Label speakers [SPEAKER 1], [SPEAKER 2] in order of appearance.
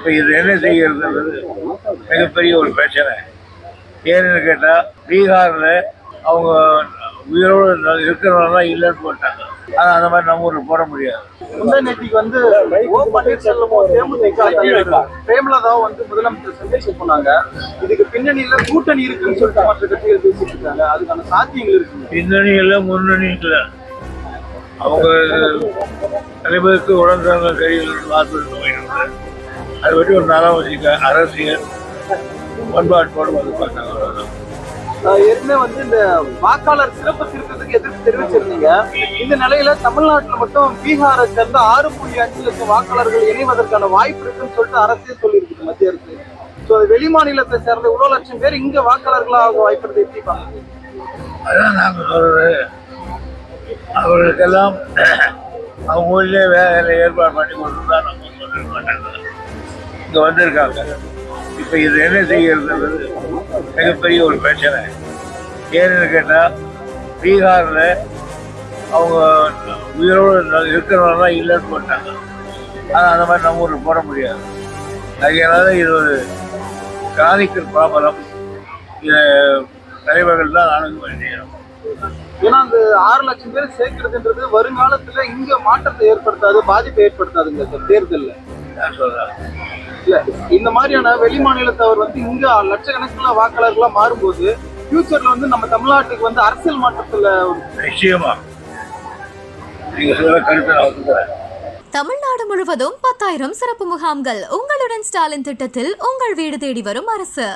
[SPEAKER 1] இப்போ இது என்ன செய்கிறதுன்றது மிகப்பெரிய ஒரு பிரச்சனை. ஏன்னு கேட்டால் பீகாரில் அவங்க உயிரோடு இருக்கிறவங்களாம் இல்லைன்னு போட்டாங்க. ஆனால் அந்த மாதிரி நம்ம ஊரில் போட முடியாது.
[SPEAKER 2] முந்தா நேற்றுக்கு வந்து ஓ பன்னீர்செல்வமும் தேமுதிக பிரேமலதாவும் வந்து முதலமைச்சர் சந்திச்சு போனாங்க இதுக்கு பின்னணியில கூட்டணி இருக்குன்னு சொல்லிட்டு மற்ற கட்சிகள் பேசிட்டு இருக்காங்க அதுக்கான சாத்தியங்கள் இருக்குங்க.
[SPEAKER 1] பின்னணி இல்லை முன்னணி இல்லை. அவங்க தலைவருக்கு உடன்பிறந்த கையில் வார்த்தை போயிருக்கு அதை பற்றி ஒரு வச்சுக்க அரசியல் பண்பாட்டோடு வந்து பார்த்தாங்க
[SPEAKER 2] ஏற்கனவே வந்து இந்த வாக்காளர் சிறப்பு திருத்தத்துக்கு எதிர்ப்பு தெரிவிச்சிருந்தீங்க. இந்த நிலையில தமிழ்நாட்டுல மட்டும் பீகாரை சேர்ந்த ஆறு புள்ளி அஞ்சு லட்சம் வாக்காளர்கள் இணைவதற்கான வாய்ப்பு இருக்குன்னு சொல்லிட்டு அரசே சொல்லியிருக்கு மத்திய அரசு. ஸோ வெளி மாநிலத்தை சேர்ந்த இவ்வளவு லட்சம் பேர் இங்க வாக்காளர்களாக வாய்ப்பு இருக்கு. எப்படி பாக்குறீங்க?
[SPEAKER 1] அதான் நாங்கள் சொல்றது. அவர்களுக்கெல்லாம் அவங்க ஊர்லேயே வேலை ஏற்பாடு பண்ணி கொடுத்துருந்தா நம்ம சொல்ல மாட்டாங்க இங்கே வந்திருக்காங்க. இப்போ இது என்ன செய்கிறதுன்றது மிகப்பெரிய ஒரு பிரச்சனை. ஏன்னு கேட்டால் பீகாரில் அவங்க உயிரோடு இருக்கிறவங்களாம் இல்லைன்னு போட்டாங்க. ஆனால் அந்த மாதிரி நம்ம ஊரில் போட முடியாது. அதனால இது ஒரு கிரானிக்கல் ப்ராப்ளம். இதை தலைவர்கள் தான் அணுக செய்யணும்.
[SPEAKER 2] ஏன்னா அந்த ஆறு லட்சம் பேர் சேர்க்கறதுன்றது வருங்காலத்துல இங்க மாற்றத்தை ஏற்படுத்தாது பாதிப்பை ஏற்படுத்தாதுங்க சார். தேர்தல்ல.
[SPEAKER 1] நான் சொல்கிறேன்
[SPEAKER 2] இல்ல இந்த மாதிரியான வெளி மாநிலத்தவர் வந்து இங்க லட்சக்கணக்கில் வாக்காளர்களா மாறும்போது ஃபியூச்சர்ல வந்து நம்ம தமிழ்நாட்டுக்கு வந்து அரசியல் மாற்றத்துல ஒரு
[SPEAKER 1] நிச்சயமா. நீங்க சொல்ற கருத்தை நான் ஒத்துக்கிறேன்.
[SPEAKER 3] தமிழ்நாடு முழுவதும் பத்தாயிரம் சிறப்பு முகாம்கள் உங்களுடன் ஸ்டாலின் திட்டத்தில் உங்கள் வீடு தேடி வரும் அரசு.